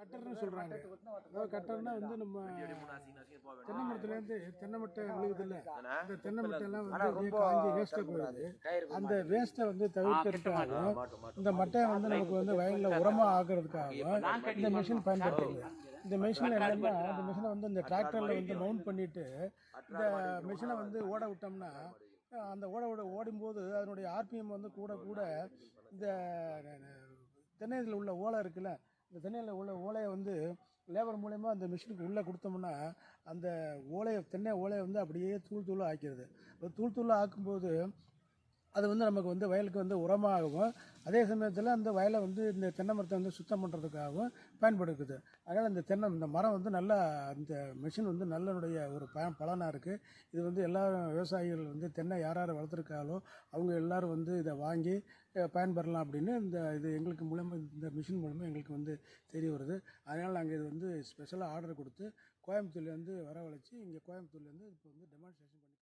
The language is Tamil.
கட்டர்னு சொல்கிறாங்க அதாவது கட்டர்னா வந்து நம்ம தென்னை மரத்துலேருந்து தென்னை மட்டை விழுகுது இல்லை அந்த தென்னை மட்டையெல்லாம் வந்து அப்படியே காஞ்சி வேஸ்ட்டாக போயிடுது அந்த வேஸ்ட்டை வந்து தவிர்க்கிறதுக்காகவும் இந்த மட்டையை வந்து நமக்கு வந்து வயலில் உரமாக ஆக்குறதுக்காகவும் இந்த மிஷின் பயன்படுத்துது இந்த மிஷின் என்னன்னா இந்த மிஷினை வந்து இந்த டிராக்டரில் வந்து மவுண்ட் பண்ணிட்டு இந்த மிஷினை வந்து ஓட விட்டோம்னா அந்த ஓட விட ஓடும்போது அதனுடைய ஆர்பிஎம் வந்து கூட கூட இந்த தென்னையில் உள்ள ஓலை இருக்குல்ல இந்த தென்னையில் உள்ள ஓலையை வந்து லேபர் மூலயமா அந்த மிஷினுக்கு உள்ளே கொடுத்தோம்னா அந்த ஓலையை தென்னை ஓலையை வந்து அப்படியே தூள் தூளாக ஆக்கிடுது தூள் தூளாக ஆக்கும்போது அது வந்து நமக்கு வந்து வயலுக்கு வந்து உரமாகவும் அதே சமயத்தில் அந்த வயலை வந்து இந்த தென்னை மரத்தை வந்து சுத்தம் பண்ணுறதுக்காகவும் பயன்படுக்குது. அதனால் இந்த தென்னை இந்த மரம் வந்து நல்லா இந்த மிஷின் வந்து நல்லனுடைய ஒரு ப பலனாக இருக்குது இது வந்து எல்லா விவசாயிகள் வந்து தென்னை யார் யார் வளர்த்துருக்காங்களோ அவங்க எல்லாரும் வந்து இதை வாங்கி பயன்பெறலாம் அப்படின்னு இந்த இது எங்களுக்கு மூலமாக இந்த மிஷின் மூலமாக எங்களுக்கு வந்து தெரிய வருது. அதனால் நாங்கள் இது வந்து ஸ்பெஷலாக ஆர்டர் கொடுத்து கோயம்புத்தூர்லேருந்து வரவழைச்சி இங்கே கோயம்புத்தூர்லேருந்து இப்போ வந்து டெமான்ஸ்ட்ரேஷன் பண்ணி